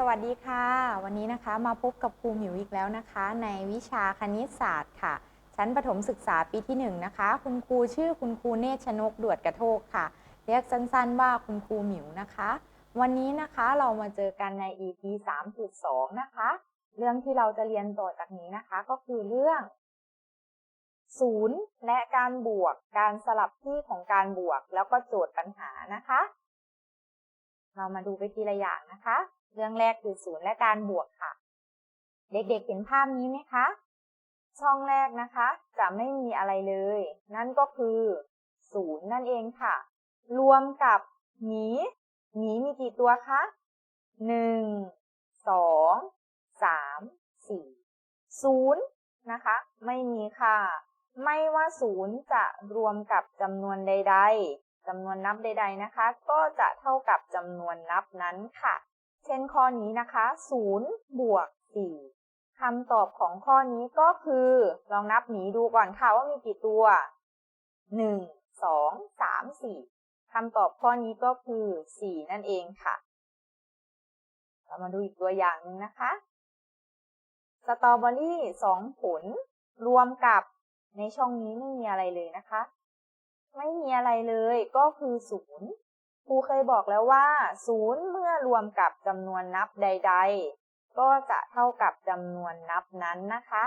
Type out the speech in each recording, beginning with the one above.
สวัสดีค่ะ วันนี้นะคะมาพบกับครูหมิวอีกแล้วนะคะ ในวิชาคณิตศาสตร์ค่ะ ชั้นประถมศึกษาปีที่1นะคะ คุณครูชื่อคุณครูเนชชนกดวดกระโทกค่ะ เรียกสั้นๆว่าคุณครูหมิวนะคะ วันนี้นะคะเรามาเจอกันใน EP 3.2 นะคะ เรื่องที่เราจะเรียนต่อจากนี้นะคะ ก็คือเรื่องศูนย์และการบวกการสลับที่ของการบวกแล้วก็โจทย์ปัญหานะคะ เรามาดูไปทีละอย่างนะคะ เรื่องแรกคือศูนย์และการบวกค่ะ เด็กๆเห็นภาพนี้ไหมคะ ช่องแรกนะคะ จะไม่มีอะไรเลย นั่นก็คือศูนย์นั่นเองค่ะ รวมกับหมีหมีมีกี่ตัวคะหนึ่งสองสามสี่ศูนย์นะคะ ไม่มีค่ะ ไม่ว่าศูนย์จะรวมกับจำนวนใด ๆจำนวนนับใด ๆนะคะ ก็จะเท่ากับจำนวนนับนั้นค่ะ เช่นข้อนี้นะคะ0บวก4คำตอบของข้อนี้ก็คือ ลองนับหมีดูก่อนค่ะว่ามีกี่ตัว 1 2 3 4คำตอบข้อนี้ก็คือ 4 นั่นเองค่ะ เรามาดูอีกตัวอย่างนึงนะคะสตรอเบอรี่2ผล รวมกับในช่องนี้ไม่มีอะไรเลยนะคะ ไม่มีอะไรเลยก็คือศูนย์ ครูเคยบอกแล้วว่า ศูนย์เมื่อรวมกับจำนวนนับใด ๆ ก็จะเท่ากับจำนวนนับนั้นนะคะ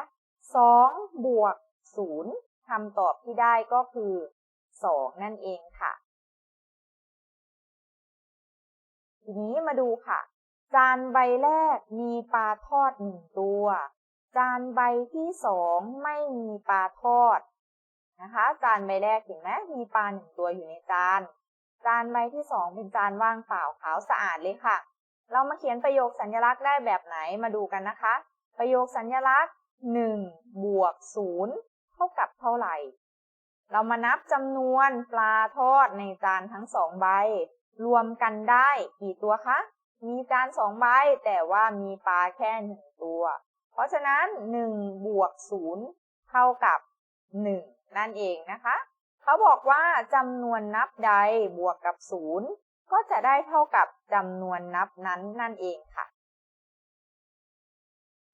2 บวก 0คำตอบที่ได้ก็คือ 2 นั่นเองค่ะ ทีนี้มาดูค่ะ จานใบแรกมีปลาทอดหนึ่งตัว จานใบที่สองไม่มีปลาทอดนะคะ จานใบแรกเห็นไหมมีปลาหนึ่งตัวอยู่ในจาน จานใบที่สองเป็นจานว่างเปล่าขาวสะอาดเลยค่ะ เรามาเขียนประโยคสัญลักษณ์ได้แบบไหนมาดูกันนะคะ ประโยคสัญลักษณ์1บวก0เท่ากับเท่าไหร่ เรามานับจำนวนปลาทอดในจานทั้งสองใบ รวมกันได้กี่ตัวคะ มีจานสองใบแต่ว่ามีปลาแค่หนึ่งตัว เพราะฉะนั้น1บวก0เท่ากับ 1 นั่นเองนะคะ เขาบอกว่าจำนวนนับใดบวกกับ0ก็จะได้เท่ากับจำนวนนับนั้นนั่นเองค่ะ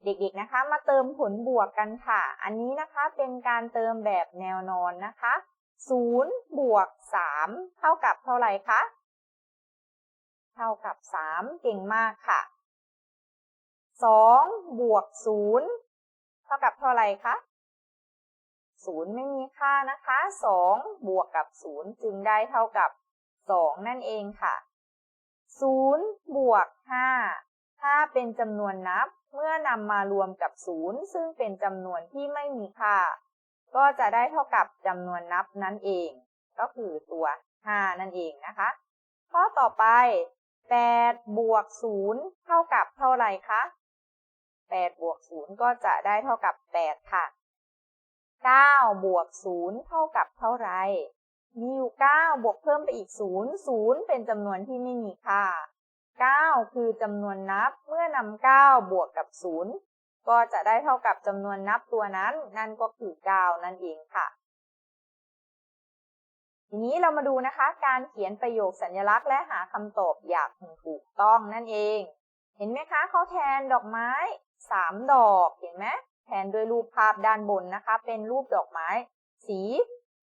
เด็กๆนะคะ มาเติมผลบวกกันค่ะ อันนี้นะคะเป็นการเติมแบบแนวนอนนะคะ0บวก3เท่ากับเท่าไหร่คะ เท่ากับ 3 เก่งมากค่ะ 2 บวก 0 เท่ากับเท่าไหร่คะ 0 ไม่มีค่านะคะ 2 บวกกับ 0 จึงได้เท่ากับ 2 นั่นเองค่ะ 0 บวก 5 5 เป็นจำนวนนับเมื่อนำมารวมกับ 0 ซึ่งเป็นจำนวนที่ไม่มีค่า ก็จะได้เท่ากับจำนวนนับนั่นเอง ก็คือตัว 5 นั่นเองนะคะ ข้อต่อไป 8 บวก 0 เท่ากับเท่าไหร่คะ 8 บวก 0 ก็จะได้เท่ากับ 8 ค่ะ 9 บวก 0 เท่ากับเท่าไหร่มีอยู่ 9 บวกเพิ่มไปอีก 0 0 เป็นจำนวนที่ไม่มีค่า 9 คือจำนวนนับ เมื่อนำ9บวกกับ 0 ก็จะได้เท่ากับจำนวนนับตัวนั้น นั่นก็คือ 9 นั่นเองค่ะ ทีนี้เรามาดูนะคะ การเขียนประโยคสัญลักษณ์และหาคำตอบอย่างถูกต้องนั่นเอง เห็นไหมคะเขาแทนดอกไม้ 3 ดอก เห็นไหม แทนด้วยรูปภาพด้านบนนะคะ เป็นรูปดอกไม้ สี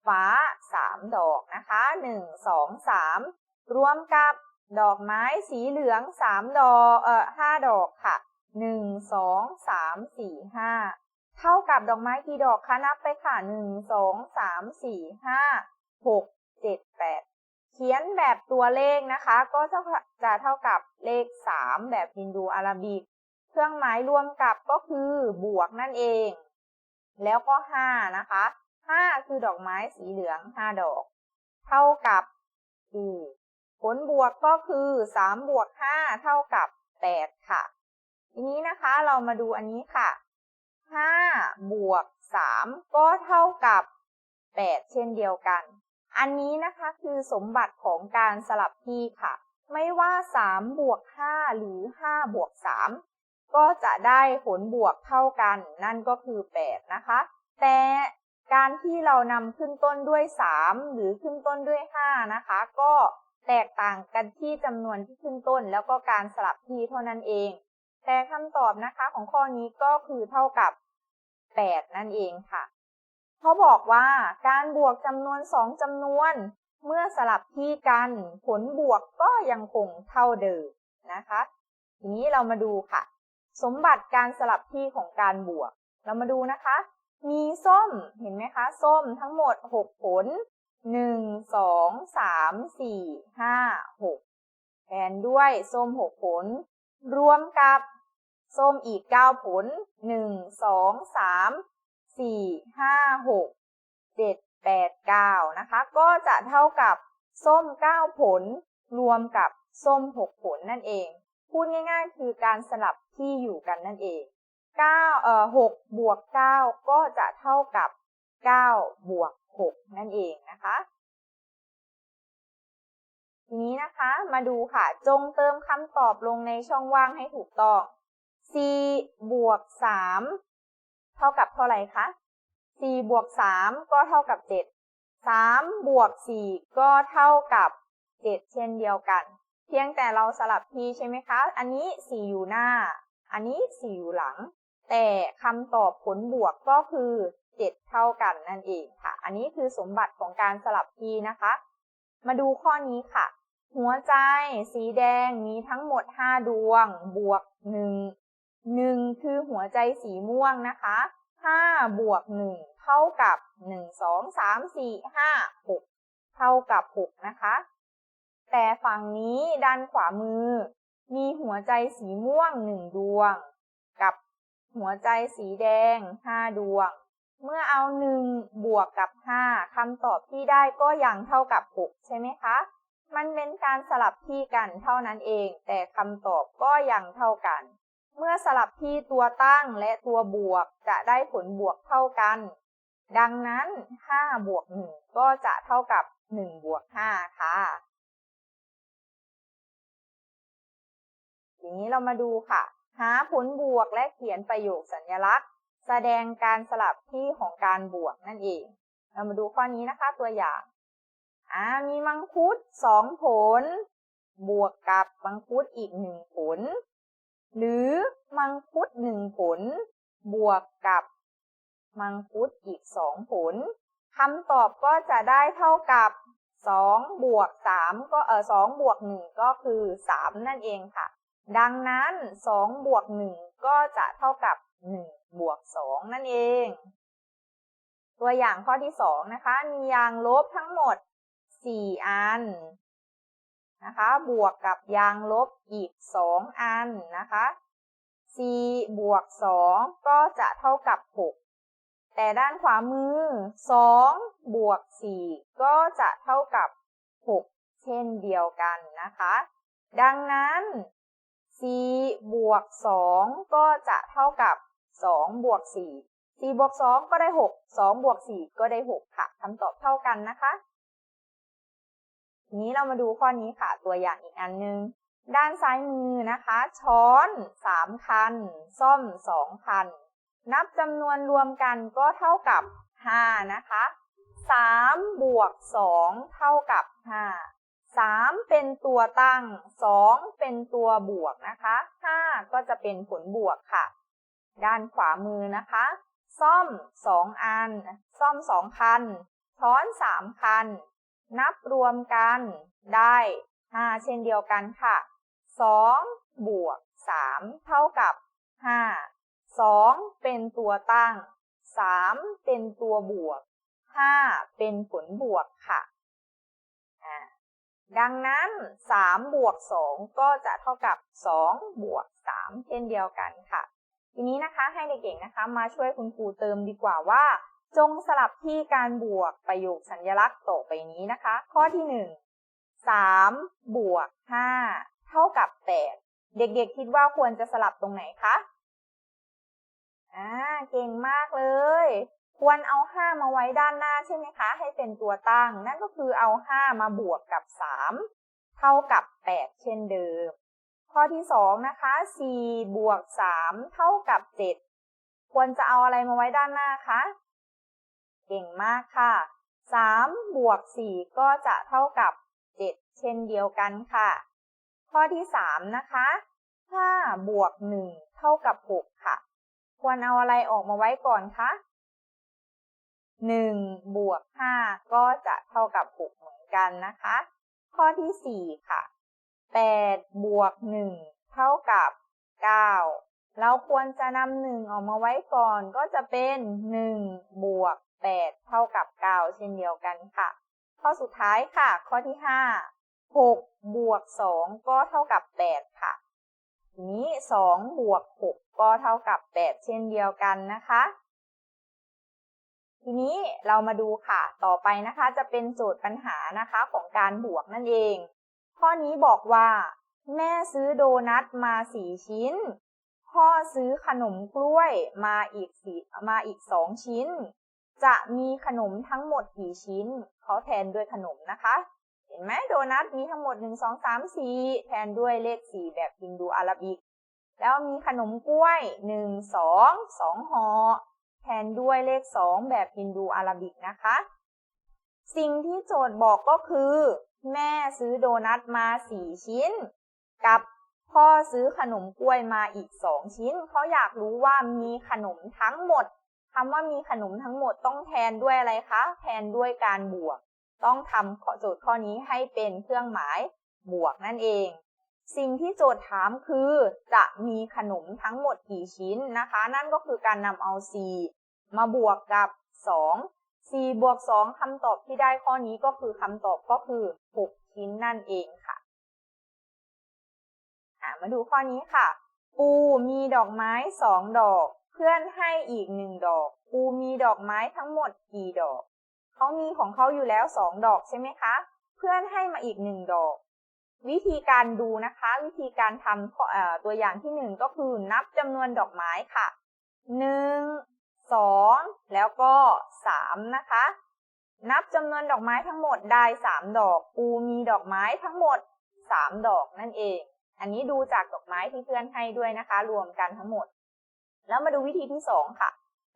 ฟ้า 3 ดอกนะคะ 1 2 3 รวมกับดอกไม้สีเหลือง 3 ดอกเอ่อ5ดอกค่ะ 1 2 3 4 5 เท่ากับดอกไม้กี่ดอกคะนับไปค่ะ 1 2 3 4 5 6 7 8 เขียนแบบตัวเลขนะคะ ก็จะจะเท่ากับเลข 3 แบบฮินดูอาราบิก เครื่องหมายรวมกับก็คือบวกนั่นเอง แล้วก็ 5 นะคะ 5 คือดอกไม้สีเหลือง 5 ดอก เท่ากับคือผลบวกก็คือ 3 บวก 5 เท่ากับ 8 ค่ะ ทีนี้นะคะเรามาดูอันนี้ค่ะ 5 บวก 3 ก็เท่ากับ 8 เช่นเดียวกัน อันนี้นะคะคือสมบัติของการสลับที่ค่ะ ไม่ว่า 3 บวก 5 หรือ 5 บวก 3 ก็จะได้ผลบวกเท่ากัน นั่นก็คือ 8 นะคะ แต่การที่เรานำขึ้นต้นด้วย 3 หรือขึ้นต้นด้วย 5 นะคะ ก็แตกต่างกันที่จำนวนที่ขึ้นต้น แล้วก็การสลับที่เท่านั้นเอง แต่คำตอบนะคะของข้อนี้ก็คือเท่ากับ 8 นั่นเองค่ะเขาบอกว่าการบวกจำนวน 2จำนวน เมื่อสลับที่กันผลบวกก็ยังคงเท่าเดิมนะคะ ทีนี้เรามาดูค่ะ สมบัติการสลับที่ของการบวก เรามาดูนะคะ มีส้มเห็นไหมคะ ส้มทั้งหมด 6 ผล 1 2 3 4 5 6แทนด้วยส้ม 6 ผล รวมกับส้มอีก 9 ผล 1 2 3 4 5 6 7 8 9 นะคะ ก็จะเท่ากับส้ม 9 ผล รวมกับส้ม 6 ผลนั่นเอง พูดง่าย ๆ คือการสลับที่อยู่กันนั่นเอง9เอ่อ6บวก 9 ก็จะเท่ากับ 9 บวก 6 นั่นเองนะคะ ทีนี้นะคะมาดูค่ะ จงเติมคำตอบลงในช่องว่างให้ถูกต้อง4บวก 3 เท่ากับเท่าไหร่คะ4บวก 3 ก็เท่ากับ 7 3 บวก 4 ก็เท่ากับ 7 เช่นเดียวกัน เพียงแต่เราสลับทีใช่ไหมคะ อันนี้4อยู่หน้า อันนี้4อยู่หลัง แต่คำตอบผลบวกก็คือ 7 เท่ากันนั่นเองค่ะ อันนี้คือสมบัติของการสลับทีนะคะ มาดูข้อนี้ค่ะ หัวใจสีแดงมีทั้งหมด 5 ดวง บวก 1 1 คือหัวใจสีม่วงนะคะ5บวก1เท่ากับ 1 2 3 4 5 6 เท่ากับ 6 นะคะ แต่ฝั่งนี้ด้านขวามือ มีหัวใจสีม่วง1ดวง กับหัวใจสีแดง5ดวง เมื่อเอา1บวกกับ5คำตอบที่ได้ก็ยังเท่ากับ6ใช่ไหมคะ มันเป็นการสลับที่กันเท่านั้นเอง แต่คำตอบก็ยังเท่ากัน เมื่อสลับที่ตัวตั้งและตัวบวกจะได้ผลบวกเท่ากัน ดังนั้น5บวก1ก็จะเท่ากับ1บวก5ค่ะ ทีนี้เรามาดูค่ะ หาผลบวกและเขียนประโยคสัญลักษณ์ แสดงการสลับที่ของการบวกนั่นเอง เรามาดูข้อนี้นะคะตัวอย่างอ่ามีมังคุด2ผล บวกกับมังคุดอีก1ผล หรือมังคุดหนึ่งผล บวกกับมังคุดอีกสองผลคำตอบก็จะได้เท่ากับสองบวกสามก็เออสองบวกหนึ่งก็คือสามนั่นเองค่ะ ดังนั้นสองบวกหนึ่งก็จะเท่ากับหนึ่งบวกสองนั่นเอง ตัวอย่างข้อที่สองนะคะ มียางลบทั้งหมดสี่อันนะคะ บวกกับยางลบอีก 2 อันนะคะ4บวก 2 ก็จะเท่ากับ 6 แต่ด้านขวามือ 2 บวก 4 ก็จะเท่ากับ 6 เช่นเดียวกันนะคะ ดังนั้น 4บวก 2 ก็จะเท่ากับ 2 บวก 4 4บวก 2 ก็ได้ 6 2 บวก 4 ก็ได้ 6 ค่ะคำตอบเท่ากันนะคะทีนี้เรามาดูข้อนี้ค่ะ ตัวอย่างอีกอันนึง ด้านซ้ายมือนะคะ ช้อน 3 คัน ซ่อม 2 คัน นับจำนวนรวมกันก็เท่ากับ 5 นะคะ 3 บวก 2 เท่ากับ 5 3 เป็นตัวตั้ง 2 เป็นตัวบวกนะคะ 5 ก็จะเป็นผลบวกค่ะ ด้านขวามือนะคะ ซ่อม 2 อัน ซ่อม 2 คัน ช้อน 3 คัน นับรวมกันได้ 5 เช่นเดียวกันค่ะ 2 บวก 3 เท่ากับ 5 2 เป็นตัวตั้ง 3 เป็นตัวบวก 5 เป็นผลบวกค่ะ ดังนั้น3บวก2ก็จะเท่ากับ2บวก3เช่นเดียวกันค่ะ ทีนี้นะคะให้เด็กๆนะคะ มาช่วยคุณครูเติมดีกว่าว่า จงสลับที่การบวกประโยคสัญลักษณ์ต่อไปนี้นะคะ ข้อที่ 1 3บวก5เท่ากับ 8 เด็กๆคิดว่าควรจะสลับตรงไหนคะอ่าเก่งมากเลย ควรเอา5มาไว้ด้านหน้าใช่ไหมคะ ให้เป็นตัวตั้ง นั่นก็คือเอา5มาบวกกับ3เท่ากับ8เช่นเดิม ข้อที่2นะคะ4บวก3เท่ากับ7ควรจะเอาอะไรมาไว้ด้านหน้าคะ เก่งมากค่ะ3บวก4ก็จะเท่ากับ7เช่นเดียวกันค่ะ ข้อที่3นะคะ5บวก1เท่ากับ6ค่ะ ควรเอาอะไรออกมาไว้ก่อนคะ 1 บวก 5 ก็จะเท่ากับ 6 เหมือนกันนะคะ ข้อที่ 4 ค่ะ 8 บวก 1 เท่ากับ 9 เราควรจะนำหนึ่งออกมาไว้ก่อนก็จะเป็น 1 บวก 8 เท่ากับ 9 เช่นเดียวกันค่ะ ข้อสุดท้ายค่ะ ข้อที่ 5 6 บวก 2 ก็เท่ากับ 8 ค่ะทีนี้ 2 บวก 6 ก็เท่ากับ 8 เช่นเดียวกันนะคะ ทีนี้เรามาดูค่ะ ต่อไปนะคะจะเป็นโจทย์ปัญหานะคะของการบวกนั่นเอง ข้อนี้บอกว่า แม่ซื้อโดนัทมา4ชิ้น พ่อซื้อขนมกล้วยมาอีกสี่มาอีก2ชิ้น จะมีขนมทั้งหมดกี่ชิ้นเขาแทนด้วยขนมนะคะ เห็นไหมโดนัทมีทั้งหมด1 2 3 4แทนด้วยเลข4แบบฮินดูอาราบิก แล้วมีขนมกล้วย1 2 2ห่อ แทนด้วยเลข 2 แบบฮินดูอาราบิกนะคะ สิ่งที่โจทย์บอกก็คือ แม่ซื้อโดนัทมา 4 ชิ้น กับพ่อซื้อขนมกล้วยมาอีก 2 ชิ้น เขาอยากรู้ว่ามีขนมทั้งหมดคำว่ามีขนมทั้งหมดต้องแทนด้วยอะไรคะ แทนด้วยการบวก ต้องทำโจทย์ข้อนี้ให้เป็นเครื่องหมายบวกนั่นเอง สิ่งที่โจทย์ถามคือจะมีขนมทั้งหมดกี่ชิ้นนะคะ นั่นก็คือการนำเอา4มาบวกกับ 2 4 บวก 2 คำตอบที่ได้ข้อนี้ก็คือคำตอบก็คือ 6 ชิ้นนั่นเองค่ะ มาดูข้อนี้ค่ะ ปูมีดอกไม้สองดอก เพื่อนให้อีกหนึ่งดอก ปูมีดอกไม้ทั้งหมดกี่ดอก เขามีของเขาอยู่แล้วสองดอกใช่ไหมคะ เพื่อนให้มาอีกหนึ่งดอก วิธีการดูนะคะ วิธีการทำตัวอย่างที่หนึ่งก็คือนับจำนวนดอกไม้ค่ะหนึ่งสองแล้วก็สามนะคะ นับจำนวนดอกไม้ทั้งหมดได้สามดอกปูมีดอกไม้ทั้งหมดสามดอกนั่นเอง อันนี้ดูจากดอกไม้ที่เพื่อนให้ด้วยนะคะ รวมกันทั้งหมด แล้วมาดูวิธีที่สองค่ะ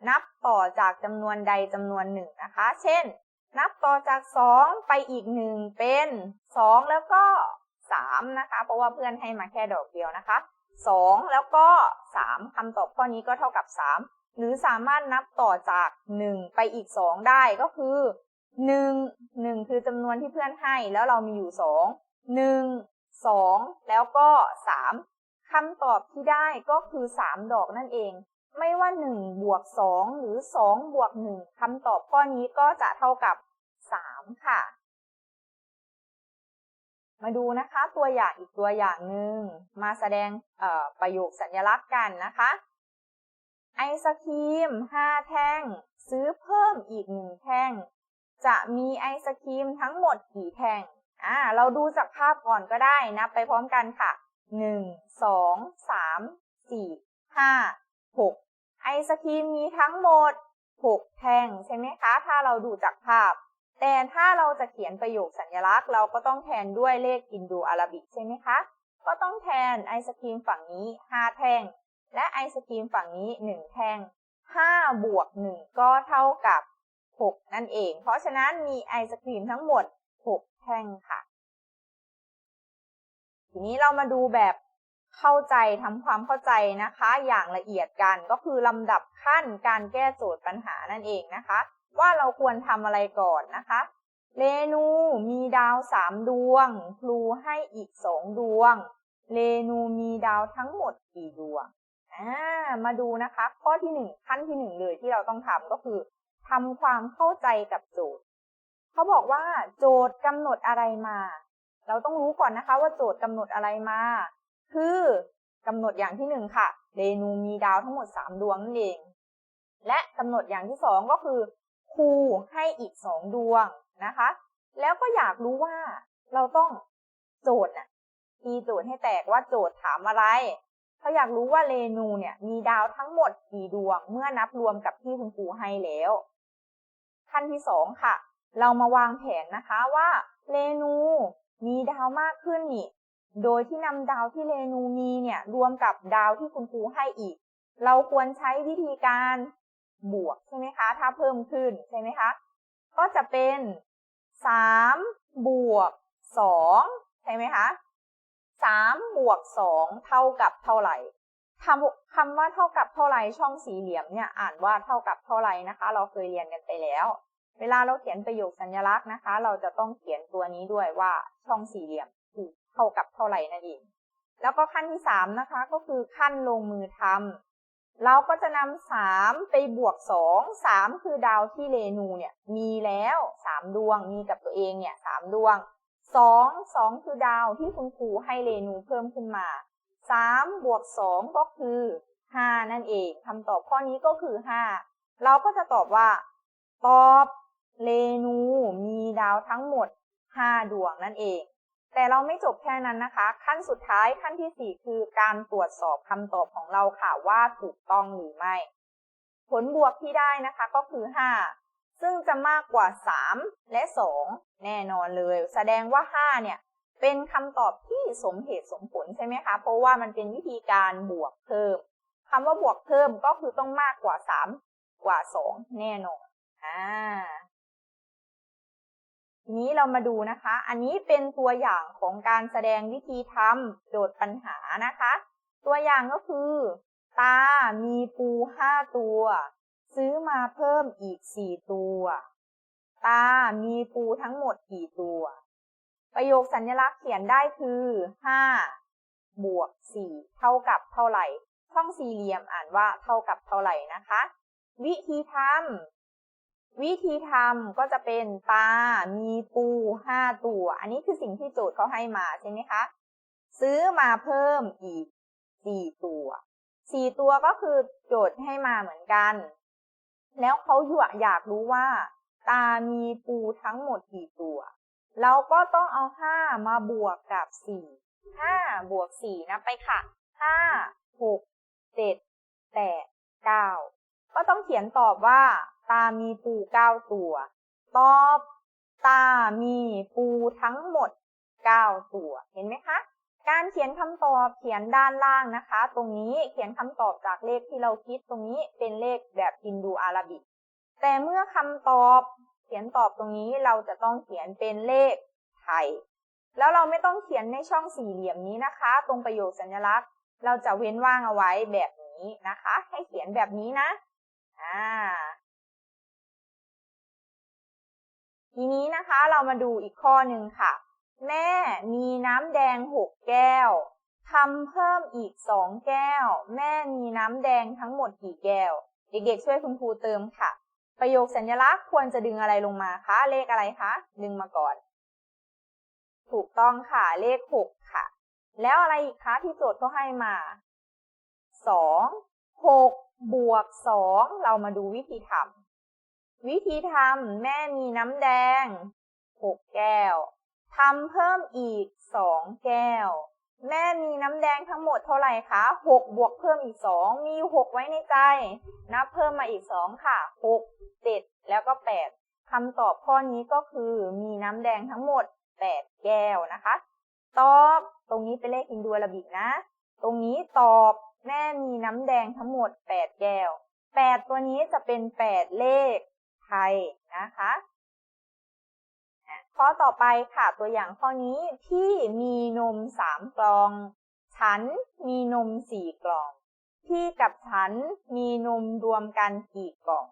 นับต่อจากจำนวนใดจำนวนหนึ่งนะคะ เช่น นับต่อจากสองไปอีกหนึ่งเป็นสองแล้วก็ สามนะคะ เพราะว่าเพื่อนให้มาแค่ดอกเดียวนะคะสองแล้วก็สามคำตอบข้อนี้ก็เท่ากับสามหรือสามารถนับต่อจากหนึ่งไปอีกสองได้ก็คือหนึ่งหนึ่งคือจำนวนที่เพื่อนให้แล้วเรามีอยู่สองหนึ่งสองแล้วก็สามคำตอบที่ได้ก็คือสามดอกนั่นเอง ไม่ว่าหนึ่งบวกสองหรือสองบวกหนึ่งคำตอบข้อนี้ก็จะเท่ากับสามค่ะ มาดูนะคะตัวอย่างอีกตัวอย่างหนึ่งมาแสดงประโยคสัญลักษณ์กันนะคะ ไอศครีมห้าแท่ง ซื้อเพิ่มอีกหนึ่งแท่ง จะมีไอศครีมทั้งหมดกี่แท่งอ่าเราดูจากภาพก่อนก็ได้นับไปพร้อมกันค่ะหนึ่งสองสามสี่ห้าหกไอศครีมมีทั้งหมดหกแท่งใช่ไหมคะ ถ้าเราดูจากภาพ แต่ถ้าเราจะเขียนประโยคสัญลักษณ์ เราก็ต้องแทนด้วยเลขอินโดอาราบิกใช่ไหมคะ ก็ต้องแทนไอศครีมฝั่งนี้ห้าแท่ง และไอศครีมฝั่งนี้หนึ่งแท่งห้าบวกหนึ่งก็เท่ากับหกนั่นเอง เพราะฉะนั้นมีไอศครีมทั้งหมดหกแท่งค่ะ ทีนี้เรามาดูแบบเข้าใจทำความเข้าใจนะคะ อย่างละเอียดกันก็คือลำดับขั้นการแก้โจทย์ปัญหานั่นเองนะคะ ว่าเราควรทำอะไรก่อนนะคะเรนูมีดาวสามดวง ครูให้อีกสองดวงเรนูมีดาวทั้งหมดกี่ดวงอ่ามาดูนะคะ ข้อที่หนึ่งขั้นที่หนึ่งเลยที่เราต้องทำก็คือทำความเข้าใจกับโจทย์เขาบอกว่าโจทย์กำหนดอะไรมา เราต้องรู้ก่อนนะคะว่าโจทย์กำหนดอะไรมา คือกำหนดอย่างที่หนึ่งค่ะเรนูมีดาวทั้งหมดสามดวงนั่นเอง และกำหนดอย่างที่สองก็คือ ครูให้อีกสองดวงนะคะ แล้วก็อยากรู้ว่าเราต้องโจทย์น่ะตีโจทย์ให้แตกว่าโจทย์ถามอะไรเขาอยากรู้ว่าเรนูเนี่ย มีดาวทั้งหมดกี่ดวง เมื่อนับรวมกับที่คุณครูให้แล้วขั้นที่สองค่ะ เรามาวางแผนนะคะว่าเรนูมีดาวมากขึ้นนี่ โดยที่นำดาวที่เรนูมีเนี่ยรวมกับดาวที่คุณครูให้อีก เราควรใช้วิธีการ บวกใช่ไหมคะ ถ้าเพิ่มขึ้นใช่ไหมคะ ก็จะเป็น3บวกสองใช่ไหมคะสามบวกสองเท่ากับเท่าไหร่คำคำว่าเท่ากับเท่าไหร่ช่องสี่เหลี่ยมเนี่ยอ่านว่าเท่ากับเท่าไหร่นะคะ เราเคยเรียนกันไปแล้ว เวลาเราเขียนประโยคสัญลักษณ์นะคะ เราจะต้องเขียนตัวนี้ด้วยว่าช่องสี่เหลี่ยมคือเท่ากับเท่าไหร่นั่นเองแล้วก็ขั้นที่สามนะคะก็คือขั้นลงมือทำ เราก็จะนำสามไปบวกสองสามคือดาวที่เรนูเนี่ยมีแล้วสามดวงมีกับตัวเองเนี่ยสามดวงสองสองคือดาวที่คุณครูให้เรนูเพิ่มขึ้นมาสามบวกสองก็คือห้านั่นเองคำตอบข้อนี้ก็คือห้าเราก็จะตอบว่า ตอบเรนูมีดาวทั้งหมดห้าดวงนั่นเอง แต่เราไม่จบแค่นั้นนะคะ ขั้นสุดท้ายขั้นที่สี่คือการตรวจสอบคำตอบของเราค่ะว่าถูกต้องหรือไม่ ผลบวกที่ได้นะคะก็คือห้าซึ่งจะมากกว่าสามและสองแน่นอนเลย แสดงว่าห้าเนี่ย เป็นคำตอบที่สมเหตุสมผลใช่ไหมคะ เพราะว่ามันเป็นวิธีการบวกเพิ่มคำว่าบวกเพิ่มก็คือต้องมากกว่าสามกว่าสองแน่นอนอ่า ทีนี้เรามาดูนะคะ อันนี้เป็นตัวอย่างของการแสดงวิธีทำโจทย์ปัญหานะคะ ตัวอย่างก็คือ ตา มีปูห้าตัว ซื้อมาเพิ่มอีกสี่ตัว ตา มีปูทั้งหมดกี่ตัว ประโยคสัญลักษณ์เขียนได้คือห้าบวกสี่เท่ากับเท่าไหร่ช่องสี่เหลี่ยมอ่านว่าเท่ากับเท่าไหร่นะคะ วิธีทำ วิธีทำก็จะเป็นตามีปูห้าตัว อันนี้คือสิ่งที่โจทย์เขาให้มาใช่ไหมคะ ซื้อมาเพิ่มอีกสี่ตัวสี่ตัวก็คือโจทย์ให้มาเหมือนกัน แล้วเขาอยากรู้ว่า ตามีปูทั้งหมดกี่ตัว เราก็ต้องเอาห้ามาบวกกับสี่ห้าบวกสี่นะไปค่ะห้าหกเจ็ดแปดเก้าก็ต้องเขียนตอบว่า ตามีปูเก้าตัว ตอบตามีปูทั้งหมดเก้าตัว เห็นไหมคะ การเขียนคำตอบเขียนด้านล่างนะคะ ตรงนี้เขียนคำตอบจากเลขที่เราคิดตรงนี้เป็นเลขแบบฮินดูอาราบิก แต่เมื่อคำตอบเขียนตอบตรงนี้เราจะต้องเขียนเป็นเลขไทย แล้วเราไม่ต้องเขียนในช่องสี่เหลี่ยมนี้นะคะ ตรงประโยคสัญลักษณ์ เราจะเว้นว่างเอาไว้แบบนี้นะคะ ให้เขียนแบบนี้นะ อ่า ทีนี้นะคะเรามาดูอีกข้อหนึ่งค่ะ แม่มีน้ำแดงหกแก้วทำเพิ่มอีกสองแก้ว แม่มีน้ำแดงทั้งหมดกี่แก้ว เด็กๆช่วยคุณครูเติมค่ะ ประโยคสัญลักษณ์ควรจะดึงอะไรลงมาคะเลขอะไรคะดึงมาก่อน ถูกต้องค่ะเลขหกค่ะ แล้วอะไรอีกคะที่โจทย์เขาให้มาสองหกบวกสองเรามาดูวิธีทำ วิธีทำแม่มีน้ำแดงหกแก้วทำเพิ่มอีกสองแก้ว แม่มีน้ำแดงทั้งหมดเท่าไหร่คะหกบวกเพิ่มอีกสองมีหกไว้ในใจ นับเพิ่มมาอีกสองค่ะหกเจ็ดแล้วก็แปดคำตอบข้อนี้ก็คือมีน้ำแดงทั้งหมดแปดแก้วนะคะ ตอบตรงนี้เป็นเลขอินดูอาราบิกนะ ตรงนี้ตอบแม่มีน้ำแดงทั้งหมด 8 แก้ว 8 ตัวนี้จะเป็น 8 เลข ไทยนะคะข้อต่อไปค่ะตัวอย่างข้อนี้พี่มีนม3กล่อง ฉันมีนม4กล่อง พี่กับฉันมีนมรวมกันกี่กล่อง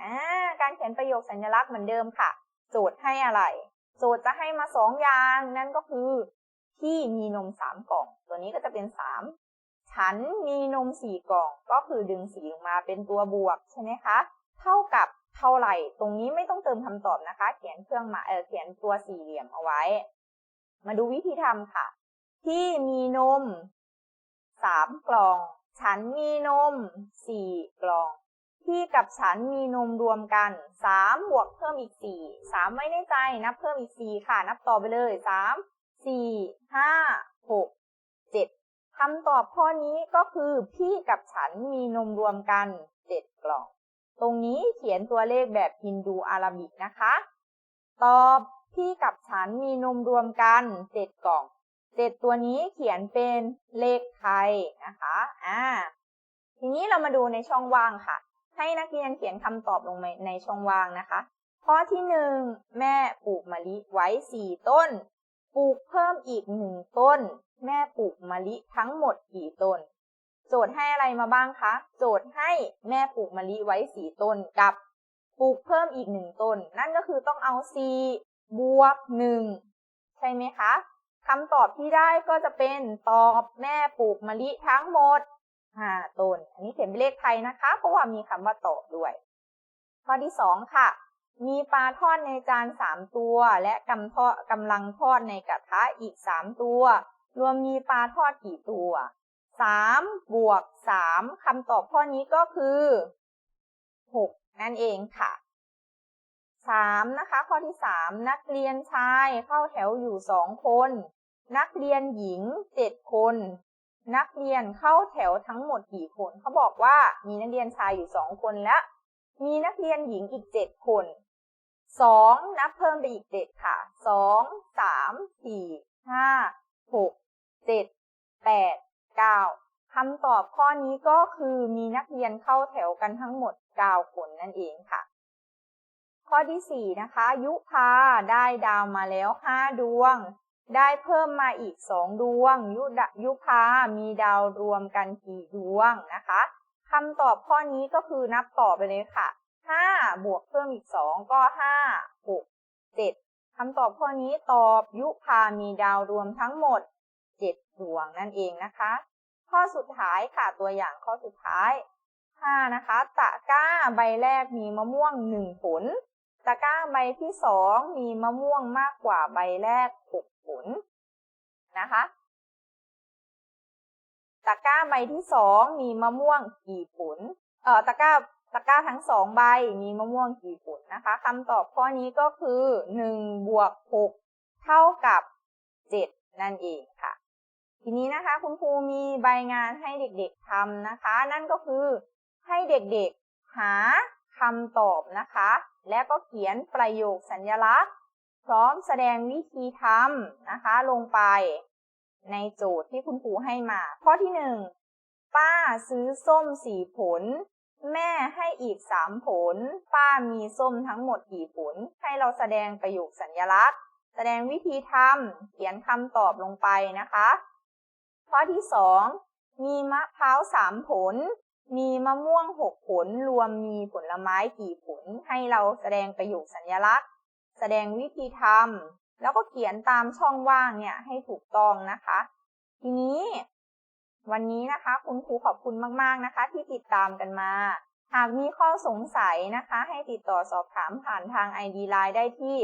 อ่าการเขียนประโยคสัญลักษณ์เหมือนเดิมค่ะ โจทย์ให้อะไร โจทย์จะให้มาสองอย่างนั่นก็คือ พี่มีนม3กล่อง ตัวนี้ก็จะเป็น3ฉันมีนมสี่กล่อง ก็คือดึงสีลงมาเป็นตัวบวกใช่ไหมคะ เท่ากับ เท่าไหร่ ตรงนี้ไม่ต้องเติมคำตอบนะคะ เขียนเครื่องหมายเออเขียนตัวสี่เหลี่ยมเอาไว้ มาดูวิธีทำค่ะ ที่มีนมสามกล่อง ฉันมีนมสี่กล่อง ที่กับฉันมีนมรวมกันสามบวกเพิ่มอีกสี่สามไม่ในใจนับเพิ่มอีกสี่ค่ะ นับต่อไปเลยสามสี่ห้าหกเจ็ดคำตอบข้อนี้ก็คือพี่กับฉันมีนมรวมกันเจ็ดกล่อง ตรงนี้เขียนตัวเลขแบบฮินดูอาราบิกนะคะ ตอบพี่กับฉันมีนมรวมกันเจ็ดกล่องเจ็ดตัวนี้เขียนเป็นเลขไทยนะคะ อ่า ทีนี้เรามาดูในช่องว่างค่ะ ให้นักเรียนเขียนคำตอบลงในช่องว่างนะคะข้อที่หนึ่งแม่ปลูกมะลิไว้สี่ต้น ปลูกเพิ่มอีกหนึ่งต้น แม่ปลูกมะลิทั้งหมดกี่ต้น โจทย์ให้อะไรมาบ้างคะ โจทย์ให้แม่ปลูกมะลิไว้สีต้นกับปลูกเพิ่มอีกหนึ่งต้น นั่นก็คือต้องเอาสี่บวกหนึ่งใช่ไหมคะคำตอบที่ได้ก็จะเป็นตอบแม่ปลูกมะลิทั้งหมดห้าต้น อันนี้เขียนเป็นเลขไทยนะคะ เพราะว่ามีคำว่าตอบด้วย ข้อที่สองค่ะ มีปลาทอดในจานสามตัว และกำทอดกำลังทอดในกระทะอีกสามตัว รวมมีปลาทอดกี่ตัว สามบวกสามคำตอบข้อนี้ก็คือหกนั่นเองค่ะสามนะคะ ข้อที่สามนักเรียนชายเข้าแถวอยู่สองคน นักเรียนหญิงเจ็ดคน นักเรียนเข้าแถวทั้งหมดกี่คน เขาบอกว่ามีนักเรียนชายอยู่สองคนและ มีนักเรียนหญิงอีกเจ็ดคนสองนับเพิ่มไปอีกเจ็ดค่ะสองสามสี่ ห้าหกเจ็ดแปดเก้าคำตอบข้อนี้ก็คือมีนักเรียนเข้าแถวกันทั้งหมดเก้าคนนั่นเองค่ะ ข้อที่สี่นะคะ ยุพาได้ดาวมาแล้วห้าดวง ได้เพิ่มมาอีกสองดวง ยุยุพามีดาวรวมกันกี่ดวงนะคะคำตอบข้อนี้ก็คือนับต่อไปเลยค่ะห้าบวกเพิ่มอีกสองก็ห้าหกเจ็ดคำตอบข้อนี้ตอบยุพามีดาวรวมทั้งหมด ดวงนั่นเองนะคะ ข้อสุดท้ายค่ะตัวอย่างข้อสุดท้ายห้านะคะ ตะกร้าใบแรกมีมะม่วงหนึ่งผล ตะกร้าใบที่สองมีมะม่วงมากกว่าใบแรกหกผลนะคะ ตะกร้าใบที่สองมีมะม่วงกี่ผล เอ่อตะกร้าตะกร้าทั้งสองใบมีมะม่วงกี่ผลนะคะคำตอบข้อนี้ก็คือหนึ่งบวกหกเท่ากับเจ็ดนั่นเองค่ะ ทีนี้นะคะ คุณครูมีใบงานให้เด็กๆทำนะคะ นั่นก็คือให้เด็กๆหาคำตอบนะคะ และก็เขียนประโยคสัญลักษณ์ พร้อมแสดงวิธีทำนะคะ ลงไปในโจทย์ที่คุณครูให้มา ข้อที่หนึ่งป้าซื้อส้มสี่ผล แม่ให้อีกสามผล ป้ามีส้มทั้งหมดกี่ผล ให้เราแสดงประโยคสัญลักษณ์ แสดงวิธีทำเขียนคำตอบลงไปนะคะ ข้อที่สองมีมะพร้าวสามผล มีมะม่วงหกผล รวมมีผลไม้กี่ผล ให้เราแสดงประโยคสัญลักษณ์ แสดงวิธีทำแล้วก็เขียนตามช่องว่างเนี่ยให้ถูกต้องนะคะ ทีนี้ วันนี้นะคะ คุณครูขอบคุณมากๆนะคะ ที่ติดตามกันมา หากมีข้อสงสัยนะคะ ให้ติดต่อสอบถามผ่านทาง ID Line ได้ที่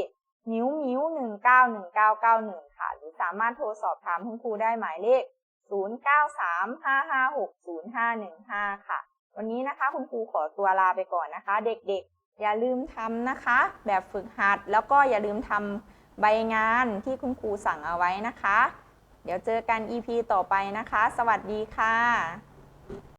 มิ้วมิ้วหนึ่งเก้าหนึ่งเก้าเก้าหนึ่งค่ะ หรือสามารถโทรสอบถามคุณครูได้หมายเลข 0 9 3 5 5 6 0 5 1 5 ค่ะ วันนี้นะคะคุณครูขอตัวลาไปก่อนนะคะ เด็กๆ อย่าลืมทำนะคะ แบบฝึกหัด แล้วก็อย่าลืมทำใบงานที่คุณครูสั่งเอาไว้นะคะ เดี๋ยวเจอกัน EP ต่อไปนะคะ สวัสดีค่ะ